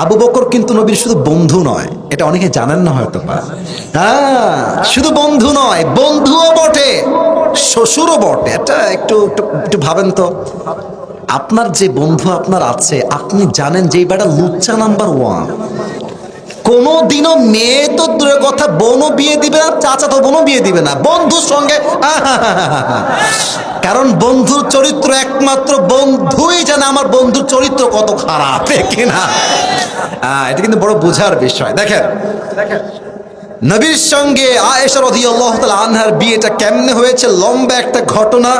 আবু বকর কিন্তু নবীর শুধু বন্ধু নয়, এটা অনেকে জানেন না হয়তো হ্যাঁ শুধু বন্ধু নয়, বন্ধুও বটে, শ্বশুরও বটে। এটা একটু একটু ভাবেন তো। আপনার যে বন্ধু আপনার আছে, আপনি জানেন যে বেটা লুচ্চা নাম্বার ওয়ান কোনোদিনও মেয়ে তো দূরের কথা, বোনও বিয়ে দিবে না, চাচা তো বোনও বিয়ে দিবে না, বন্ধুর সঙ্গে। কারণ বন্ধুর চরিত্র একমাত্র বন্ধুই জানে আমার বন্ধুর চরিত্র কত খারাপ কিনা এটা কিন্তু বড় বোঝার বিষয়। দেখেন, নবীর সঙ্গে আয়েশা রাদিয়াল্লাহু তাআলা আনহার বিয়েটা কেমনে হয়েছে, লম্বা একটা ঘটনা।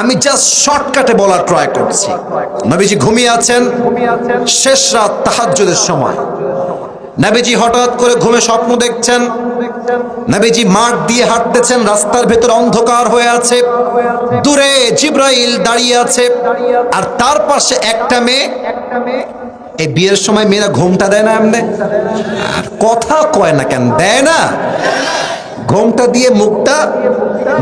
আমি জাস্ট শর্টকাটে বলার ট্রাই করছি। নবীজি ঘুমিয়ে আছেন, শেষ রাত তাহাজ্জুদের সময়। নবীজি হঠাৎ করে ঘুমে স্বপ্ন দেখছেন। নবীজি মাঠ দিয়ে হাঁটতেছেন, রাস্তার ভেতর অন্ধকার হয়ে আছে। দূরে জিব্রাইল দাঁড়িয়ে আছে। আর তার পাশে একটা মেয়ে। এই বিয়ের সময় মেয়েরা ঘুমটা দেয় না এমনি? আর কথা কয় না কেন? দেয় না। ঘোমটা দিয়ে মুখটা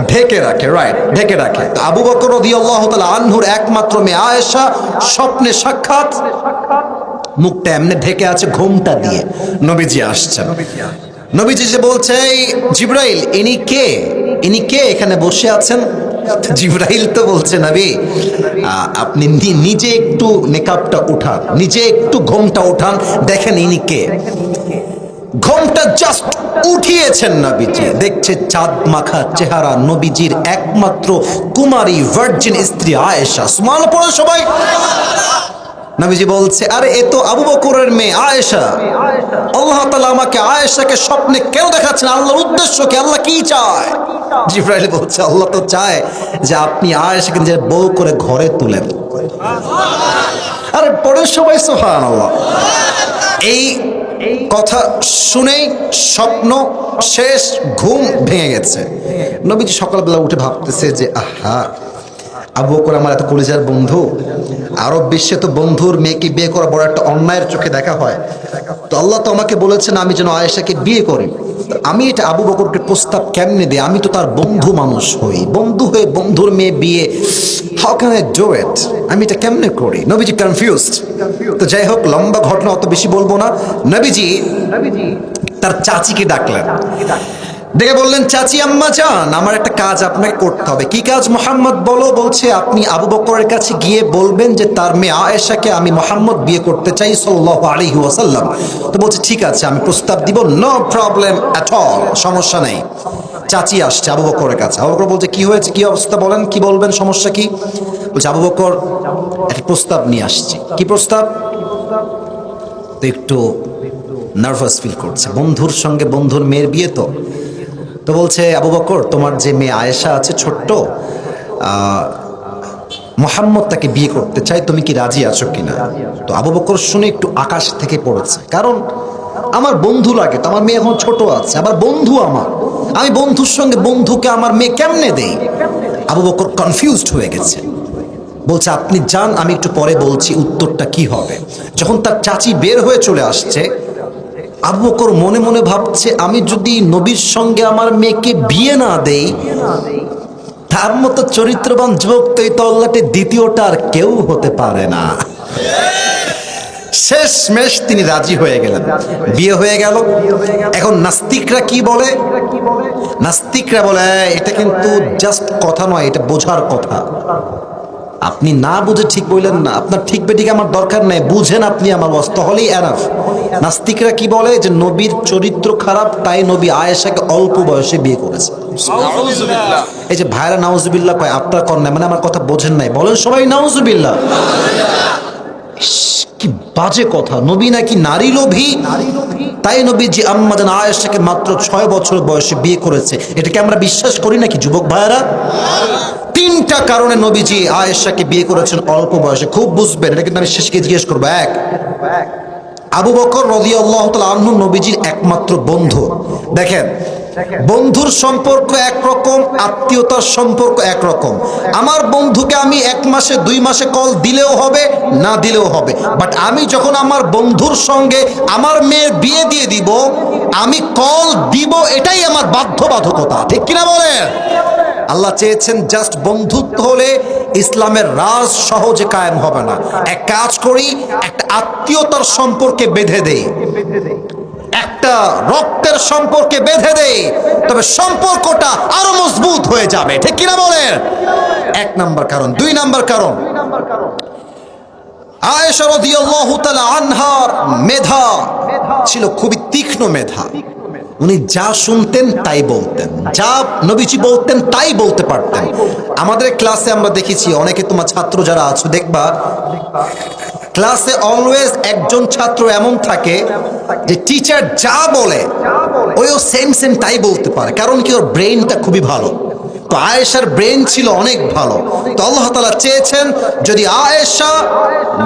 ঢেকে রাখে রাইট ঢেকে রাখে। আবু বকর রাদিয়াল্লাহু তাআলা আনহুর একমাত্র মেয়ে আয়েশা, স্বপ্নে সাক্ষাৎ। মুখটা এমনি ঢেকে আছে ঘোমটা দিয়ে। নবীজি আসছেন। নবীজি যে বলছে, এই জিব্রাইল, ইনি কে? ইনি কে এখানে বসে আছেন? জিব্রাইল তো বলছে, নবী আপনি নিজে একটু নেকাবটা উঠান, নিজে একটু ঘোমটা উঠান, দেখেন ইনি কে। ঘোমটা জাস্ট উঠিয়েছেন নবীজি। দেখছে চাঁদ মাখা চেহারা নবীজির একমাত্র কুমারী ভার্জিন স্ত্রী আয়েশা। সুমান পড়ে সবাই। নবীজি বলছে, আরে, এ তো আবু বকরের মেয়ে, আয়েশা। আল্লাহ তাআলা আমাকে আয়েশাকে স্বপ্নে কেন দেখাচ্ছেন? আল্লাহর উদ্দেশ্য কি? আল্লাহ কি চায়? জিব্রাইল বলছে, আল্লাহ তো চায় যে আপনি আয়েশাকে যে বউ করে ঘরে তুলেন আরে, পরের সবাই সোহান আল্লাহ এই কথা শুনেই স্বপ্ন শেষ, ঘুম ভেঙে গেছে। নবীজি সকালবেলা উঠে ভাবতেছে যে, আহা আবু বকর আমার এত কলিজার বন্ধু। আরব বিশ্বে তো বন্ধুর মেয়েকে বিয়ে করা বড় একটা অন্যায়ের চোখে দেখা হয়? তো আল্লাহ তো আমাকে বলেছেন, আমি যেন আয়েশাকে বিয়ে করি। আমি এটা আবু বকরকে প্রস্তাব কেমনে দিই? আমি তো তার বন্ধু মানুষ হই। বন্ধু হয়ে বন্ধুর মেয়ে বিয়ে how can I do it আমি এটা কেমনে করি? নবীজি কনফিউজড তো যাই হোক, লম্বা ঘটনা অত বেশি বলব না। নবীজি, তার চাচিকে ডাকলেন। ডেকে বললেন, চাচি, আম্মা যান, আমার একটা কাজ আপনাকে করতে হবে। কি কাজ মোহাম্মদ? বলো, বলছে, আপনি আবু বকরের কাছে গিয়ে বলবেন যে, তার মেয়ে আয়েশাকে আমি মোহাম্মদ বিয়ে করতে চাই, সাল্লাল্লাহু আলাইহি ওয়াসাল্লাম। তো বলছে, ঠিক আছে, আমি প্রস্তাব দিব, নো প্রবলেম অ্যাট অল, সমস্যা নেই। চাচি আসছে আবু বকরের কাছে। আবু বকর বলছে, কি হয়েছে? কি অবস্থা বলেন, কি বলবেন, সমস্যা কি? বলছে, আবু বকর একটা প্রস্তাব নিয়ে আসছি। কি প্রস্তাব? তো একটু নার্ভাস ফিল করছে। বন্ধুর সঙ্গে বন্ধুর মেয়ের বিয়ে তো। তো বলছে, আবু বকর, তোমার যে মেয়ে আয়েশা আছে ছোট্ট মোহাম্মদ তাকে বিয়ে করতে চাই তুমি কি রাজি আছো কিনা? তো আবু বকর শুনে একটু আকাশ থেকে পড়েছে। কারণ আমার বন্ধু লাগে তো, আমার মেয়ে এখন ছোট আছে, আবার বন্ধু আমার। আমি বন্ধুর সঙ্গে বন্ধুকে আমার মেয়ে কেমনে দেই? আবু বকর কনফিউজড হয়ে গেছে। বলছে, আপনি যান, আমি একটু পরে বলছি, উত্তরটা কি হবে? যখন তার চাচি বের হয়ে চলে আসছে আবু বকর মনে মনে ভাবছে, আমি যদি নবীর সঙ্গে আমার মেয়েকে বিয়ে না দেই, তার মতো চরিত্রবান যুবক তো এই তল্লাটে দ্বিতীয়টা আর কেউ হতে পারে না। শেষ মেশ তিনি রাজি হয়ে গেলেন। বিয়ে হয়ে গেল। এখন নাস্তিকরা কি বলে? নাস্তিকরা বলে এটা কিন্তু জাস্ট কথা নয়, এটা বোঝার কথা। আপনি না বুঝে ঠিক বললেন না আপনার ঠিক বেঠিক আমার দরকার নেই বুঝেন আপনি আমার বস তাহলেই এনাফ। নাস্তিকরা কি বলে যে নবীর চরিত্র খারাপ তাই নবী আয়েশাকে অল্প বয়সে বিয়ে করেছে। এই যে ভাইরা নাউজুবিল্লাহ কয় আপনার কন্যা মানে আমার কথা বোঝেন নাই। বলেন সবাই নাউজুবিল্লাহ। কি বাজে কথা। নবী নাকি নারী লোভী? তাই নবী যে আম্মা যেন আয়েশাকে মাত্র ছয় বছর বয়সে বিয়ে করেছে। এটাকে আমরা বিশ্বাস করি নাকি যুবক ভাইয়েরা? তিনটা কারণে নবীজি আয়েশাকে বিয়ে করেছেন অল্প বয়সে। খুব বুঝবেন, এটা কিন্তু আমি শেষকে জিজ্ঞেস করব। এক, আবু বকর রদি আল্লাহ আহ্ন নবীজির একমাত্র বন্ধু। দেখেন, বন্ধুর সম্পর্ক একরকম, আত্মীয়তার সম্পর্ক একরকম। আমার বন্ধুকে আমি এক মাসে, দুই মাসে কল দিলেও হবে, না দিলেও হবে। বাট আমি যখন আমার বন্ধুর সঙ্গে আমার মেয়ের বিয়ে দিয়ে দিব, আমি কল দিব, এটাই আমার বাধ্যবাধকতা। ঠিক কিনা বলেন? আল্লাহ চেয়েছেন জাস্ট বন্ধুত্ব হলে ইসলামের রাজ সহজে কায়েম হবে না। এক কাজ করি, একটা আত্মীয়তার সম্পর্কে বেঁধে দেই। একটা রক্তের সম্পর্কে বেঁধে দেই, তবে সম্পর্কটা আরও মজবুত হয়ে যাবে। ঠিক কিনা বলেন? এক নাম্বার কারণ। দুই নাম্বার কারণ। আয়েশা রাদিয়াল্লাহু তাআলা আনহার মেধা ছিল খুবই তীক্ষ্ণ মেধা। উনি যা শুনতেন তাই বলতেন। যা নবীজি বলতেন তাই বলতে পারতেন। আমাদের ক্লাসে আমরা দেখেছি, অনেকে তোমার ছাত্র যারা আছো, দেখবা, ক্লাসে অলওয়েজ একজন ছাত্র এমন থাকে যে টিচার যা বলে, ওইও সেম সেম তাই বলতে পারে। কারণ কি, ওর ব্রেইনটা খুবই ভালো। তো আয়েশার ব্রেন ছিল অনেক ভালো। তো আল্লাহ তালা চেয়েছেন, যদি আয়েশা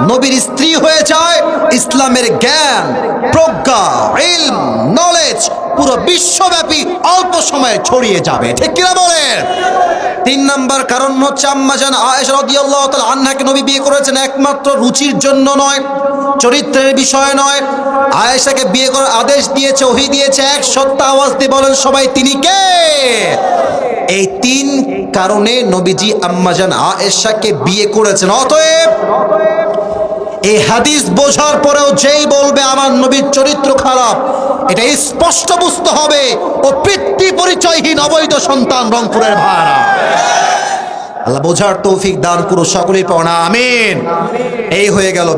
নবীর স্ত্রী হয়ে যায়, ইসলামের জ্ঞান, প্রজ্ঞা, ইলম নলেজ পুরো বিশ্বব্যাপী অল্প সময়ে ছড়িয়ে যাবে। ঠিক কিনা বলেন? তিন নাম্বার কারণ হচ্ছে আম্মাজান আয়েশা রাদিয়াল্লাহু তাআলা আনহাকে নবী বিয়ে করেছেন একমাত্র রুচির জন্য নয়, চরিত্রের বিষয় নয়। আয়েশাকে বিয়ে করার আদেশ দিয়েছে, ওহি দিয়েছে, এক সত্তা আওয়াজ দিয়ে বলেন, সবাই তিনি কে? এই তিন কারণে নবীজি আম্মাজান আয়েশাকে বিয়ে করেছেন। অতএব এই হাদিস বোঝার পরেও যেই বলবে আমার নবীর চরিত্র খারাপ, এটা স্পষ্ট বুঝতে হবে। ও পিতৃ পরিচয়হীন অবৈধ সন্তান রংপুরের ভাড়া। আল্লাহ বোঝার তৌফিক দান করো সকলেই পাওনা আমিন। এই হয়ে গেল